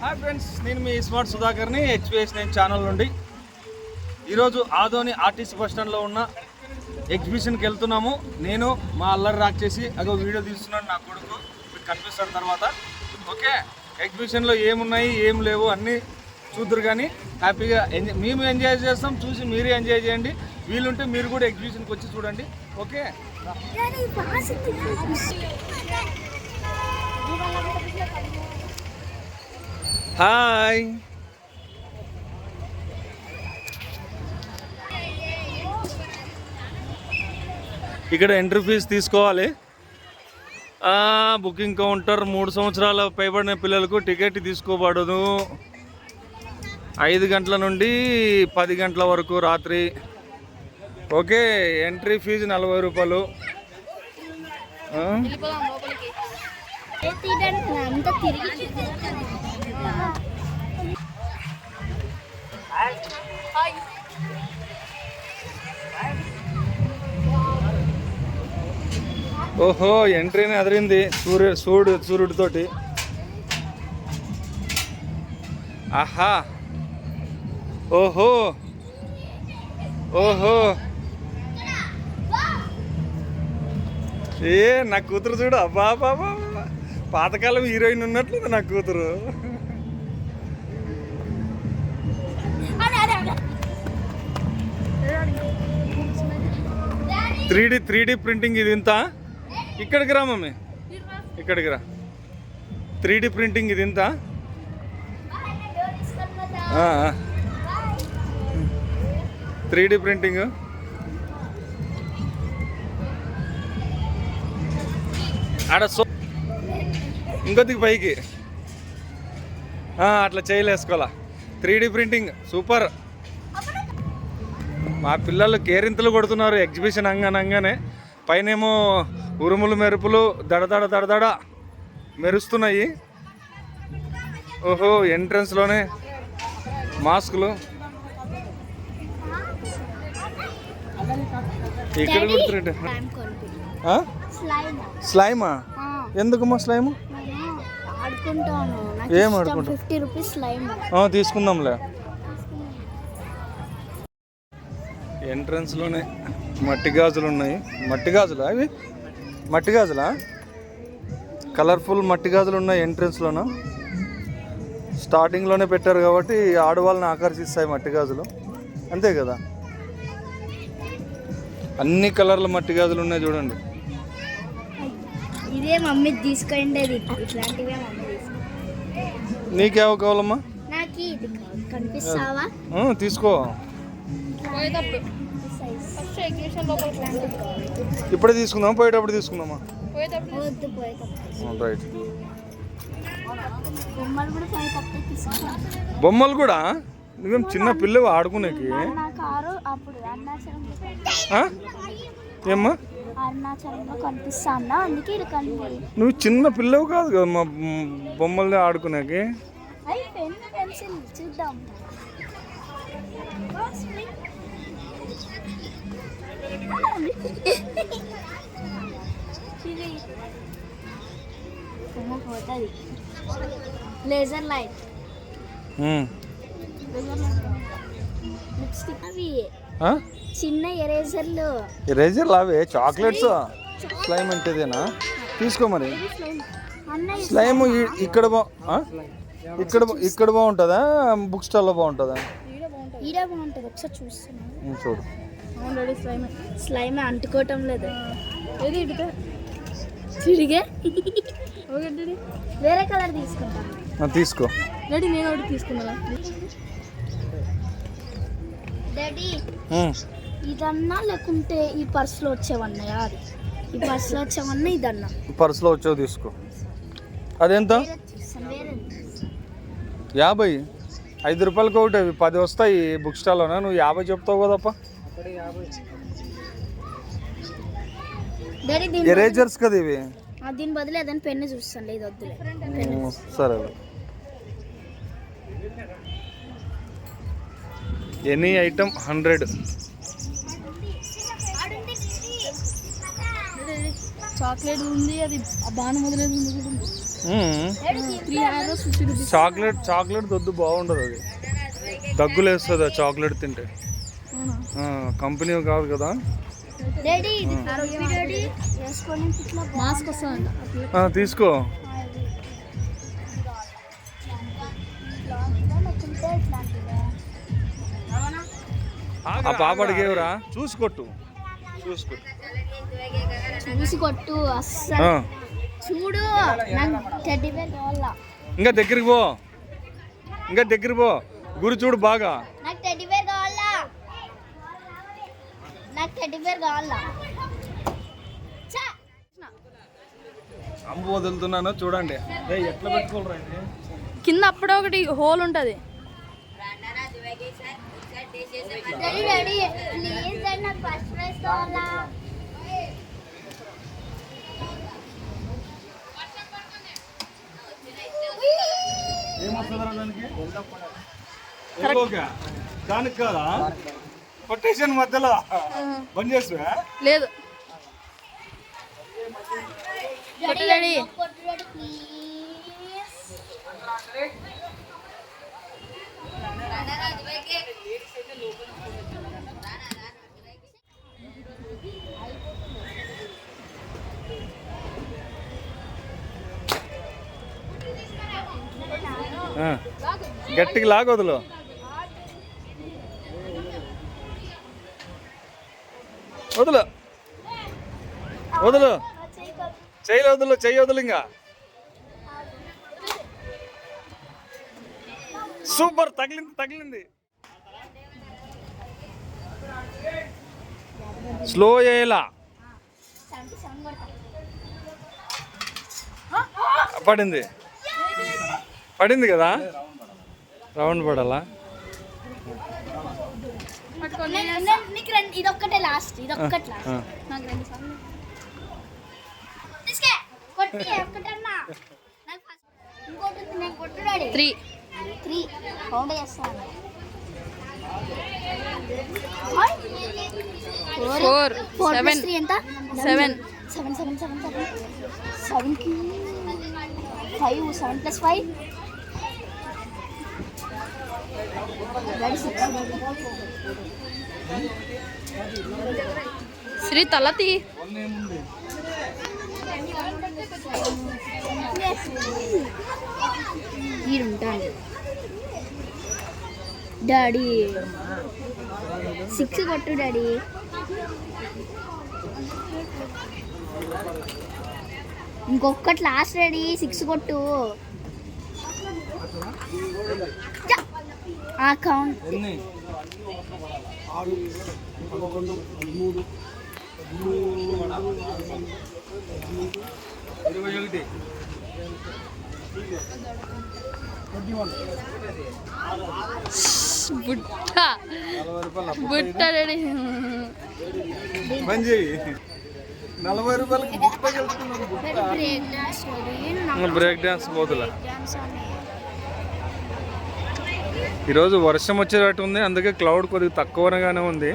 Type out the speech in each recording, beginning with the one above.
Hi friends నేను మీ smart సుధాకర్ని హెచ్పిఎస్ నైన్ ఛానల్ నుండి. ఈరోజు ఆదోని ఆర్టీసీ బస్ స్టాండ్లో ఉన్న ఎగ్జిబిషన్కి వెళ్తున్నాము. నేను మా అల్లరి రాక్ చేసి అదో వీడియో తీస్తున్నాను నా కొడుకు మీకు కనిపిస్తాడు తర్వాత. ఓకే ఎగ్జిబిషన్లో ఏమున్నాయి ఏం లేవు అన్నీ చూద్దరు కానీ హ్యాపీగా ఎంజాయ్ మేము ఎంజాయ్ చేస్తాం చూసి మీరే ఎంజాయ్ చేయండి. వీలుంటే మీరు కూడా ఎగ్జిబిషన్కి వచ్చి చూడండి. ఓకే హాయ్ ఇక్కడ ఎంట్రీ ఫీజు తీసుకోవాలి. బుకింగ్ కౌంటర్ మూడు సంవత్సరాల పైబడిన పిల్లలకు టికెట్ తీసుకోబడదు. ఐదు గంటల నుండి పది గంటల వరకు రాత్రి ఓకే ఎంట్రీ ఫీజు నలభై రూపాయలు. ఓహో ఎంట్రీని అదిరింది సూర్య సూర్యుడు సూర్యుడితోటి ఆహా. ఓహో. ఓహో. ఏ నా కూతురు చూడు. అబ్బా బాబా పాతకాలం హీరోయిన్ ఉన్నట్లేదు నా కూతురు. Three D three D printing ఇది ఇంత? ఇక్కడికి రా మమ్మీ. ఇక్కడికి రా. త్రీ డి ప్రింటింగ్ ఇది ఇంత? Three D printing? ఆడ సో ఇంకొద్దికి పైకి. అట్లా చేయలేసుకోవాలా త్రీ డి ప్రింటింగ్ సూపర్. మా పిల్లలు కేరింతలు కొడుతున్నారు ఎగ్జిబిషన్ అంగనంగానే. పైనేమో ఉరుములు మెరుపులు దడదడ దడదడ మెరుస్తున్నాయి. ఓహో ఎంట్రన్స్లోనే మాస్కులు. ఇక్కడ కుడుతున్నట్టు? స్లైమ్? ఎందుకమ్మా స్లైమ్? ఏం ఆడుకుంటావు? Fifty rupees slime. ఆ, తీసుకుందాంలే. ఎంట్రన్స్లోనే మట్టి గాజులు ఉన్నాయి మట్టి గాజులా అవి మట్టి గాజులా? కలర్ఫుల్ మట్టి గాజులు ఉన్నాయి ఎంట్రన్స్లోన? స్టార్టింగ్లోనే పెట్టారు కాబట్టి ఆడవాళ్ళని ఆకర్షిస్తాయి మట్టి గాజులు. అంతే కదా? అన్ని కలర్ల మట్టి గాజులు ఉన్నాయి చూడండి. ఇదే మమ్మీ తీసుకుండేది ఇట్లాంటివే మమ్మీ నీకేమో కావాలమ్మా? నాకు ఇది. కనిపిస్తావా? ఆ, తీసుకో. ఇప్పుడే తీసుకుందాం. పోయేటప్పుడు. తీసుకుందామా రైట్ బొమ్మలు కూడా నువ్వేం చిన్న పిల్లవి ఆడుకునేకి? నా కారు అప్పుడు అరుణాచలంలో ఆ? ఏమ్మా? అరుణాచలంలో కనిపిస్తా అన్న. అందుకే ఇది కనిపి నువ్వు చిన్న పిల్లవు కాదు కదా మా బొమ్మల్ని ఆడుకునేకి? అవి పెన్ పెన్సిల్ చూద్దాం. ఇది పోతుంది laser light. Laser light lipstick అవి. ఆ? చిన్న ఎరేజర్లు. ఎరేజర్లు అవే? చాక్లెట్స్? స్లైమ్ అంటే ఇదేనా తీసుకో మరి. స్లైమ్. ఇక్కడ? ఇక్కడ బా- ఇక్కడ బాగుంటుందా? బుక్ స్టాల్లో బాగుంటుందా? ఈడ బాగుంటుంది. ఒకసారి చూస్తున్నాను ఉమ్, చూడు. Already slime. స్లైమ్ అంటుకోవటం లేదు. ఏది ఇటుక తిరిగే. వేరే కలర్ తీసుకుంటాను తీసుకో. డాడీ నేను ఒకటి తీసుకున్నా డాడీ ఉమ్. ఇదన్నా లేకుంటే ఈ పర్స్లో వచ్చేవన్నాయా అది? ఈ పర్స్లో వచ్చేవన్నా ఇదన్నా? పర్సులో వచ్చావు తీసుకో. అదెంత? యాభై? ఐదు రూపాయలకి ఒకటి అవి పది వస్తాయి బుక్ స్టాల్లోనా నువ్వు యాభై చెప్తావు కదప్ప. ఎరేజర్స్ కదా ఇవి. దీని బదులు ఏదైనా పెన్ను చూస్తాను లేదు వద్దులే. సరే ఎనీ ఐటమ్ హండ్రెడ్. చాక్లెట్ ఉంది అది చాక్లెట్ చాక్లెట్ దొద్దు బాగుండదు అది. దగ్గులేస్తుంది ఆ చాక్లెట్ తింటే. కంపెనీ కాదు కదా. డాడీ ఆ, తీసుకో ఆ పాప అడిగేవరా? చూసుకొట్టు. చూసుకొట్టు. చూసి కొట్టు అస్సలు. ఆ, చూడు ఇంకా దగ్గరికి పో. ఇంకా దగ్గరికి పో. గురి చూడు బాగా. నాకు టెడ్డీ బేర్ కావాలా. నాకు టెడ్డీ బేర్ కావాలా. ఛా! అంబు వదులుతున్నాను చూడండి. ఎట్లా పెట్టుకోరా కింద అప్పుడే ఒకటి హోల్ ఉంటుంది. డాడీ డాడీ ప్లీజ్ డాడీ నాకు ఫస్ట్ ప్రైజ్ కావాలా దానికి? కాదా? కొటేషన్ మధ్యలో బంద్ చేస్తా లేదు. గట్టికి లాగొదులు వదులు. వదులు. చెయ్యి వదులు చెయ్యి వదులు ఇంకా. సూపర్ తగిలింది తగిలింది. స్లో చేయలా? పడింది. పడింది కదా? రౌండ్ పడాలా? రెండు ఇదొక్కటే లాస్ట్ ఇదొక్కటి లాస్ట్ రెండు త్రీ త్రీ కౌంట్ చేస్తాను. ఫోర్ ఫోర్ సెవెన్ ఎంత? Seven seven seven seven seven సెవెన్కి ఫైవ్ సెవెన్ ప్లస్ ఫైవ్ శ్రీ తలతి. ఈడుంటాను. డాడీ. సిక్స్ కొట్టు డాడీ. ఇంకొకటి లాస్ట్ డాడీ సిక్స్ కొట్టు. చ! ఆ కౌంట్ ఎన్ని ఆరు పదకొండు పదమూడు ఇరవై ఒకటి బుట్ట నలభై రూపాయలు అప్పు. బుట్ట డాడీ పని చేయి నలభై రూపాయలకి బుట్ట గెలుచుకున్నాను బుట్ట break dance daddy break dance పోతులా dance అని ఈరోజు వర్షం వచ్చేటట్టు ఉంది. అందుకే క్లౌడ్ కొద్దిగా తక్కువగానే ఉంది.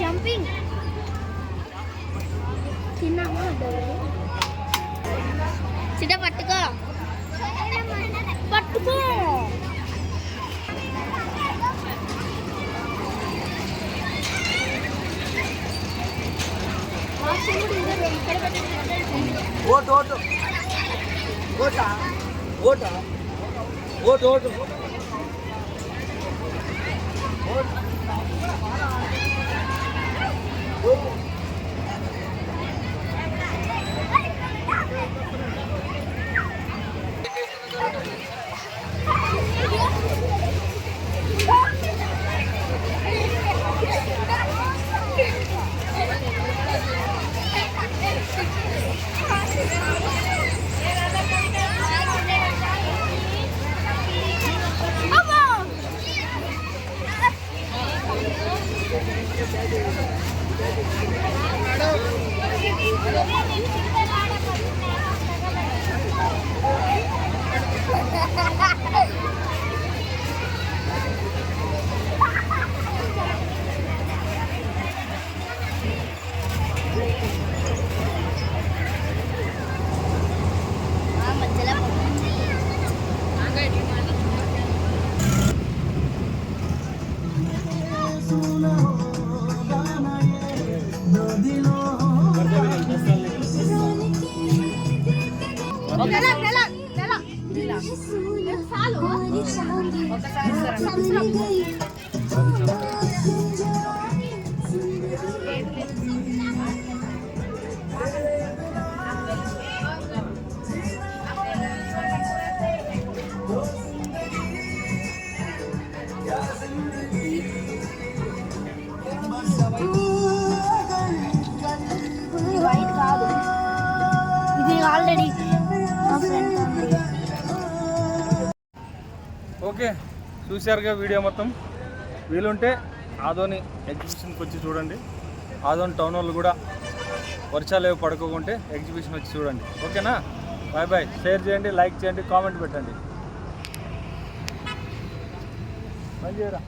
జంపింగ్. తిన్నామా పట్టుకో పట్టుకో ఓటు ఓటు ఓటా ఓటా ఓటు ఓటు అమ్మో ఓకే చూశారుగా వీడియో మొత్తం. వీలుంటే ఆదోని ఎగ్జిబిషన్కి వచ్చి చూడండి. ఆదోని టౌన్ వాళ్ళు కూడా వర్షాలు ఏవి పడుకోకుంటే ఎగ్జిబిషన్ వచ్చి చూడండి. ఓకేనా? Bye bye. షేర్ చేయండి లైక్ చేయండి కామెంట్ పెట్టండి. మంచిగా